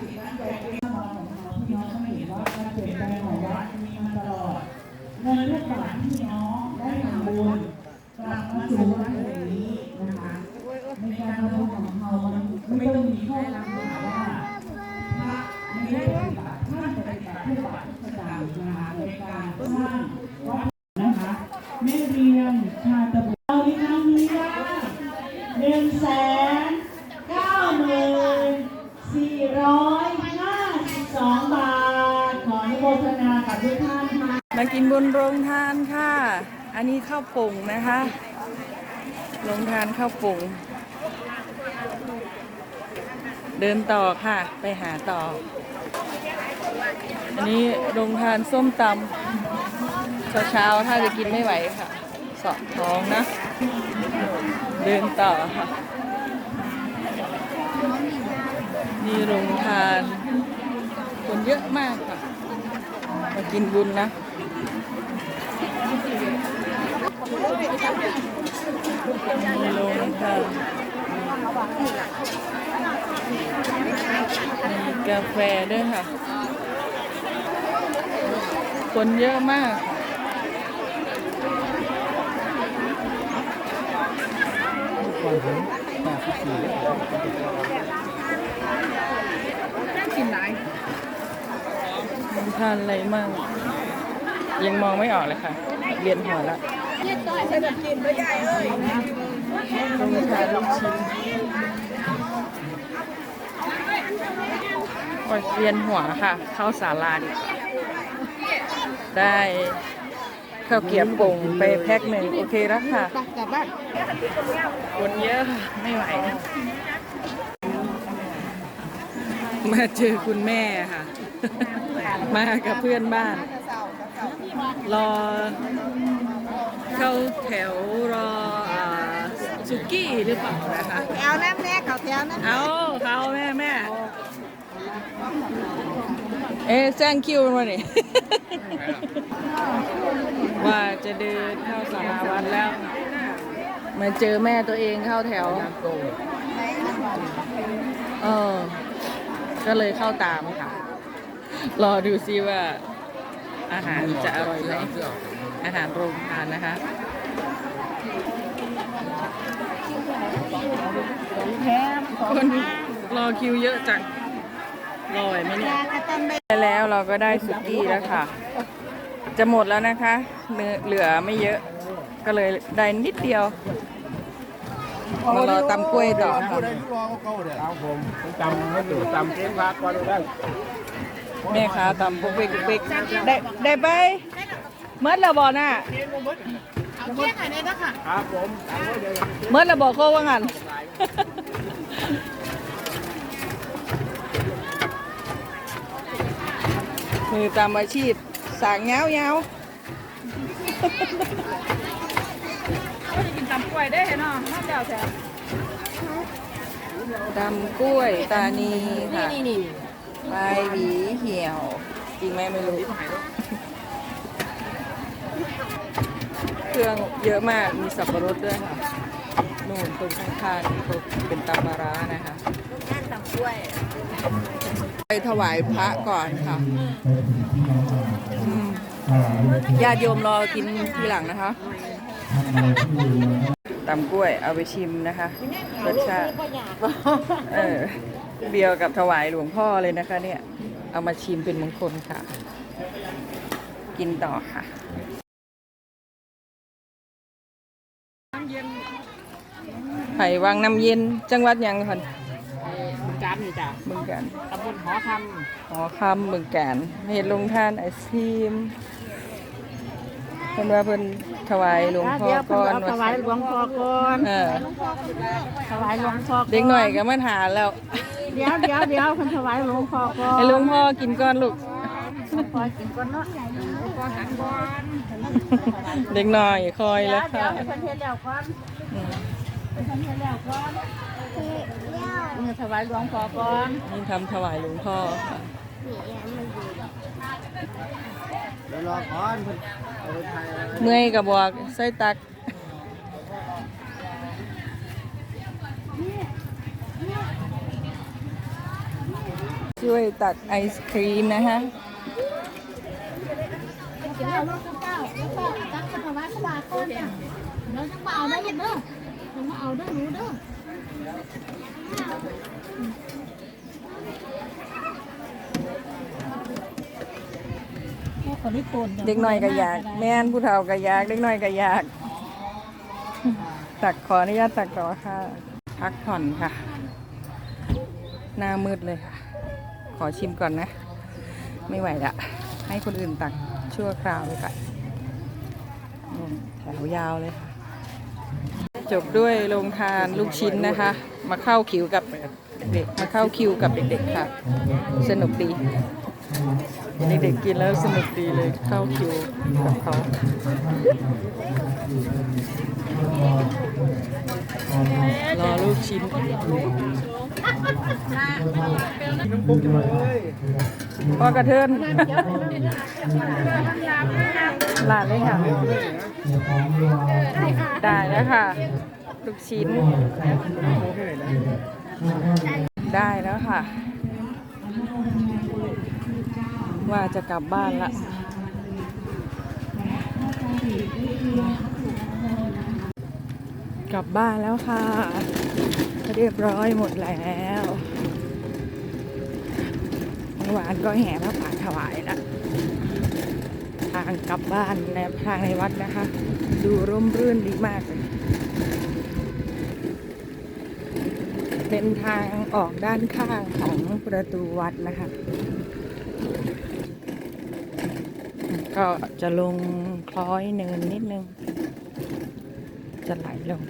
พี่น้องต้องเห็นว่าการเปลี่ยนแปลงของวัดมีมาตลอดเงินทุกบาทที่น้องได้ทำบุญกลับมาสู่วัดแห่งนี้นะคะ ในการทำบุญของเรามันไม่ต้องมีข้อกังขาว่าพระไม่ได้ปฏิบัติท่านปฏิบัติผู้บาททุกสตางค์นะคะในการสร้างวัดนะคะแม่เรียนชาตบุตรเรามีครั้งนี้ว่าหนึ่งแสนเก้าหมื่นสี่ร้อยห้าสิบสองบาท ขออนุโมทนากับทุกท่านค่ะ มากินบนโรงทานค่ะ อันนี้ข้าวปุ่งนะคะโรงทานข้าวปุ่งเดินต่อค่ะ ไปหาต่อ อันนี้โรงทานส้มตำเช้าๆถ้าจะกินไม่ไหวค่ะ สอบท้องนะ เดินต่อค่ะ นี่โรงทาน คนเยอะมากค่ะ มากินบุญนะ กาแฟด้วยค่ะ คนเยอะมากค่ะมันทานอะไรมั่งยังมองไม่ออกเลยค่ะ เวียนหัวละต้องทานลูกชิ้นโอ้ยเวียนหัวค่ะ เข้าสาลาดีกว่าได้ข้าวเกี๊ยวป่งไปแพ็คหนึ่งโอเคแล้วค่ะกลับบ้านคนเยอะค่ะไม่ไหว มาเจอคุณแม่ค่ะ มากับเพื่อนบ้าน รอเข้าแถวรออ่าสุกี้หรือเปล่านะคะแถวน้ำแน่เขาแถวน้ำเอาเขาแม่แม่เอ๊ะแจ้งคิวมาหนิว่าจะเดินเข้าสาราวัดแล้ว มาเจอแม่ตัวเองเข้าแถว เออ ก็เลยเข้าตามค่ะ รอดูซิว่า อาหารจะอร่อยไหมอาหารโรงทานนะคะคนรอคิวเยอะจังรอไหวไหมเนี่ยกระตันไปได้แล้วเราก็ได้สุกี้แล้วค่ะ จะหมดแล้วนะคะเนื้อเหลือไม่เยอะก็เลยได้นิดเดียวมารอตำกล้วยต่อค่ะครับผมผมจำไม่ถูกจำเจ๊พักก่อนได้ แม่ค้าตำพวกเป๊กเป๊กได้ได้ไปเมื่อระบอน่ะเที่ยงไหนเนี่ยค่ะครับผมจำไว้เดี๋ยวเมื่อระบอโคว่างันมือตามอาชีพสางเงาเงากินตำกล้วยได้เนาะน้ำเดาแถวตำกล้วยตานีค่ะนี่นี่ ใบหวีเหี่ยว จริงไหมไม่รู้ เครื่องเยอะมาก มีสับปะรดด้วยค่ะ นู่นตรงข้างๆนี่เขาเป็นตำปลาร้านะคะงานตำกล้วย ไปถวายพระก่อนค่ะอืมญาติโยมรอกินทีหลังนะคะตำกล้วยเอาไปชิมนะคะรสชาติเออ เดียวกับถวายหลวงพ่อเลยนะคะ เนี่ย เอามาชิมเป็นมงคลค่ะ กินต่อค่ะไผ่วังน้ำเย็น จังหวัดหยังค่ะคุณจานนี่จ้ะบึงการตำบลหอคหอคำบึงการเห็ดลงทานไอศครีมเพิ่นว่าเพิ่นถวายหลวงพ่อเดี๋ยวก่อนเอาถวายหลวงพ่อก่อนเออถวายหลวงพ่อเด็กหน่อยก็มาหาแล้ว เดี๋ยวเดี๋ยวเดี๋ยวคนถวายหลวงพ่อก่อนให้หลวงพ่อกินก่อนลูกพอกินก่อนเนาะพอหันก่อนเด็กหน่อยคอยเดี๋ยแล้ววเดี๋ยค่ะวให้คนเฮ็ดแล้วก่อนอืมให้คนเฮ็ดแล้วก่อนเออถวายหลวงพ่อก่อนนี่ทำถวายหลวงพ่อค่ะำเดี๋ยวรอก่อนเพิ่นเอาไปถ่ายอะไรเมื่อยกับบอกใส่ตัก ช่วยตักไอศครีมนะคะกินแล้วลูกเก้าแล้วก็จักรวาลสบายก้อนเนี่ยเราจะมาเอาได้ยังเด้อเรามาเอาเด้อหนูเด้อเด็กน้อยก็อยาก แม่นผู้เฒ่าก็อยาก เด็กน้อยก็อยาก ตักขออนุญาตตักต่อค่ะ พักผ่อนค่ะ หน้ามืดเลยค่ะ ขอชิมก่อนนะ ไม่ไหวละ ให้คนอื่นตักชั่วคราวเลยค่อืมแถวยาวเลยค่ะ จบด้วยโรงทานลูกชิ้นนะคะ มาเข้าคิวกับเด็กมาเข้าคิวกับเด็กๆค่ะ สนุกดี เด็กๆกินแล้วสนุกดีเลยเข้าคิวกับเขารอลูกชิ้น พอกระเทินหลานเลยค่ะ ได้แล้วค่ะลูกชิ้น ได้แล้วค่ะ ว่าจะกลับบ้านละกลับบ้านแล้วค่ะ เรียบร้อยหมดแล้วเมื่อวานก็แห่พระป่าถวายละทางกลับบ้านในทางในวัดนะคะ ดูร่มรื่นดีมากเลยเป็นทางออกด้านข้างของประตูวัดนะคะ ก็จะลงคล้อยเนินนิดนึง จะไหลลง